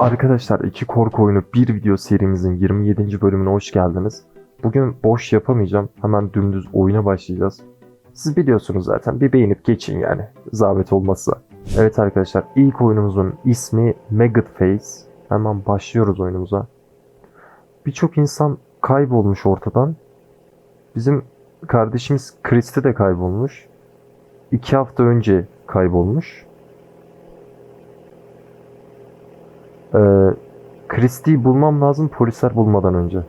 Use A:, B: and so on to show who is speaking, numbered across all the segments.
A: Arkadaşlar iki korku oyunu bir video serimizin 27. bölümüne hoş geldiniz. Bugün boş yapamayacağım. Hemen dümdüz oyuna başlayacağız. Siz biliyorsunuz zaten. Bir beğenip geçin yani. Zahmet olmazsa. Evet arkadaşlar ilk oyunumuzun ismi Maggot Face. Hemen başlıyoruz oyunumuza. Birçok insan kaybolmuş ortadan. Bizim kardeşimiz Christy de kaybolmuş. İki hafta önce kaybolmuş. Ee, Christie'yi bulmam lazım polisler bulmadan önce.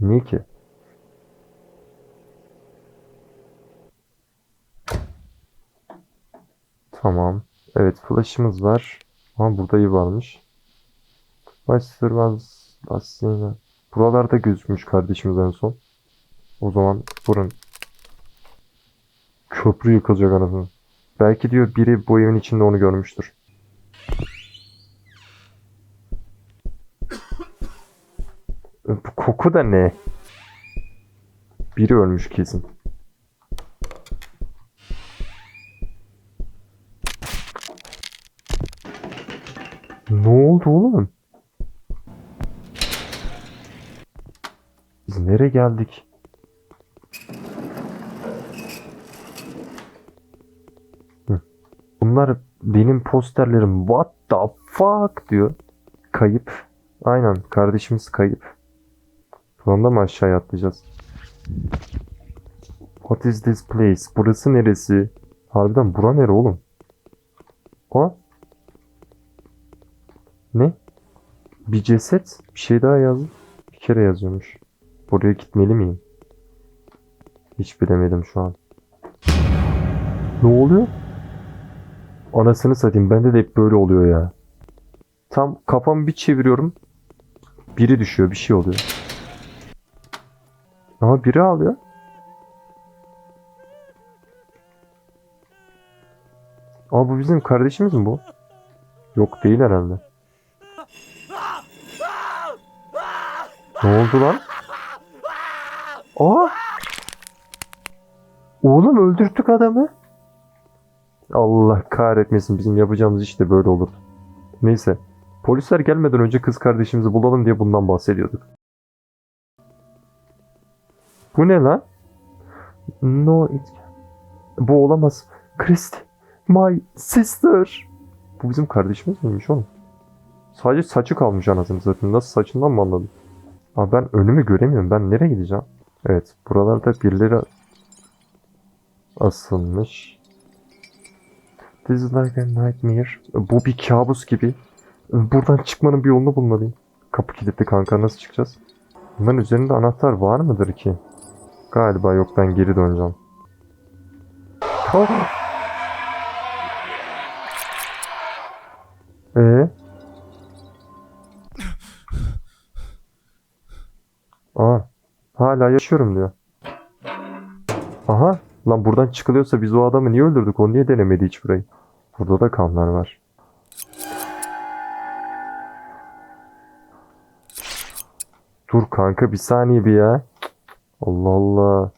A: Niye ki? Tamam. Evet flash'ımız var. Ama burada iyi varmış. Başsır was aslında. Buralarda gözükmüş kardeşimiz en son. O zaman burun. Köprü yıkılacak anasını. Belki diyor biri bu evin içinde onu görmüştür. Bu koku da ne? Biri ölmüş kesin. Ne oldu oğlum? Biz nereye geldik? Bunlar benim posterlerim. What the fuck diyor. Kayıp. Aynen kardeşimiz kayıp. Sonunda mı aşağıya atlayacağız? What is this place? Burası neresi? Harbiden bura nere oğlum? O? Ne? Bir ceset? Bir şey daha yazdı. Bir kere yazıyormuş. Buraya gitmeli miyim? Hiç bilemedim şu an. Ne oluyor? Anasını satayım. Bende de hep böyle oluyor ya. Tam kafamı bir çeviriyorum. Biri düşüyor. Bir şey oluyor. Ama biri alıyor. Aa bu bizim kardeşimiz mi bu? Yok değil herhalde. Ne oldu lan? Aa! Oğlum öldürttük adamı. Allah kahretmesin bizim yapacağımız işte böyle olur. Neyse. Polisler gelmeden önce kız kardeşimizi bulalım diye bundan bahsediyorduk. Bu ne lan? No it Bu olamaz. Christy. My sister. Bu bizim kardeşimiz miymiş oğlum? Sadece saçı kalmış anasını zaten. Nasıl saçından mı anladım? Aa ben önümü göremiyorum. Ben nereye gideceğim? Evet. Buralarda birileri asılmış. This is like a nightmare. Bu bir kabus gibi. Buradan çıkmanın bir yolunu bulmalıyım. Kapı kilitli kanka. Nasıl çıkacağız? Bunların üzerinde anahtar var mıdır ki? Galiba yok ben geri döneceğim. Oh! Ee? Aa, hala yaşıyorum diyor. Aha, lan buradan çıkılıyorsa biz o adamı niye öldürdük? O niye denemedi hiç burayı? Burada da kanlar var. Dur kanka bir saniye bir ya. Allah Allah.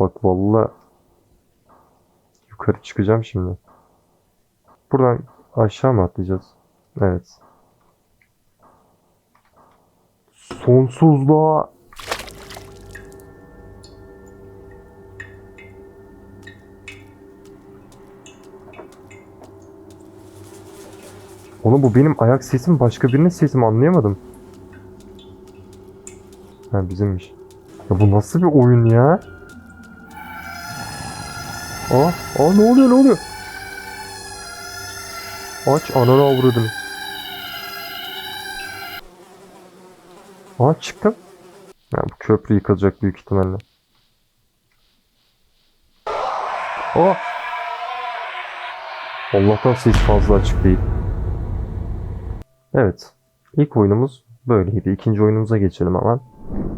A: Bak valla yukarı çıkacağım şimdi. Buradan aşağı mı atlayacağız? Evet. Sonsuzluğa Oğlum bu benim ayak sesim başka birinin sesi mi anlayamadım. Ha bizimmiş. Ya bu nasıl bir oyun ya? Aa, aa ne oluyor ne oluyor? Aç ananı avradını. Aa çıktım. Ya bu köprü yıkılacak büyük ihtimalle. Aa! Allah'tan ses fazla açık değil. Evet. İlk oyunumuz böyleydi. İkinci oyunumuza geçelim hemen.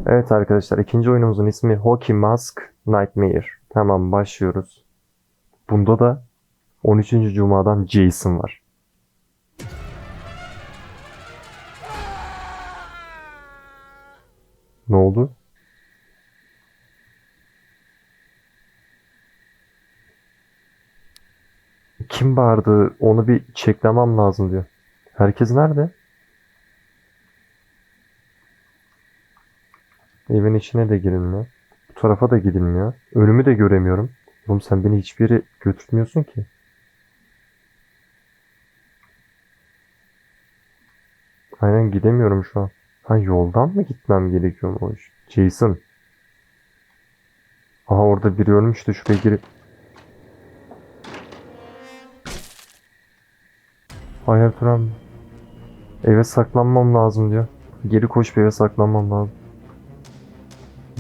A: Evet arkadaşlar ikinci oyunumuzun ismi Hockey Mask Nightmare. Hemen başlıyoruz. Bunda da 13. Cuma'dan Jason var. Ne oldu? Kim bağırdı? Onu bir çeklemem lazım diyor. Herkes nerede? Evin içine de girilmiyor. Bu tarafa da gidilmiyor. Önümü de göremiyorum. Oğlum sen beni hiçbir yere götürmüyorsun ki. Aynen gidemiyorum şu an. Ha yoldan mı gitmem gerekiyormuş? Jason. Aha orada biri ölmüştü. Şuraya girip... Hayır Turan. Eve saklanmam lazım diyor. Geri koşup eve saklanmam lazım.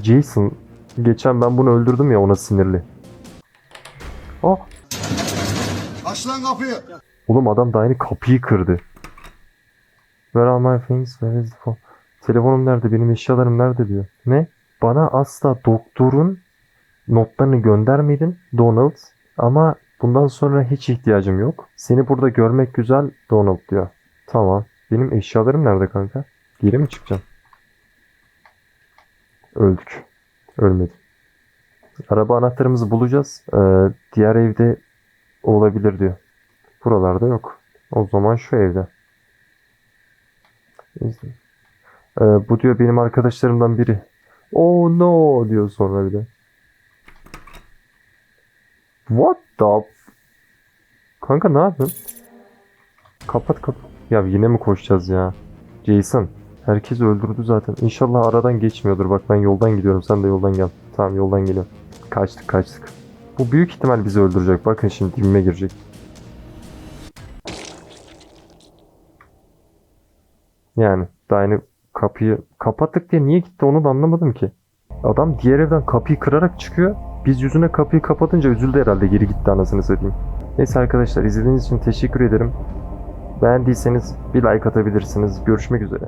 A: Jason. Geçen ben bunu öldürdüm ya ona sinirli. Ah
B: Aç lan kapıyı.
A: Oğlum adam daha yeni kapıyı kırdı. Where are my things? Where is the phone? Telefonum nerede? Benim eşyalarım nerede diyor. Ne? Bana asla doktorun notlarını göndermedin Donald. Ama bundan sonra hiç ihtiyacım yok. Seni burada görmek güzel Donald diyor. Tamam. Benim eşyalarım nerede kanka? Geri mi çıkacağım? Öldük. Ölmedim. Araba anahtarımızı bulacağız. Ee, diğer evde olabilir diyor. Buralarda yok. O zaman şu evde. Ee, bu diyor benim arkadaşlarımdan biri. Oh no diyor sonra bir de. What the Kanka ne yapıyorsun? Kapat kapat. Ya yine mi koşacağız ya? Jason. Herkes öldürdü zaten. İnşallah aradan geçmiyordur. Bak ben yoldan gidiyorum. Sen de yoldan gel. Tamam yoldan geliyorum. Kaçtık kaçtık. Bu büyük ihtimal bizi öldürecek. Bakın şimdi dibime girecek. Yani daha yeni kapıyı kapattık diye niye gitti onu da anlamadım ki. Adam diğer evden kapıyı kırarak çıkıyor. Biz yüzüne kapıyı kapatınca üzüldü herhalde geri gitti anasını satayım. Neyse arkadaşlar izlediğiniz için teşekkür ederim. Beğendiyseniz bir like atabilirsiniz. Görüşmek üzere.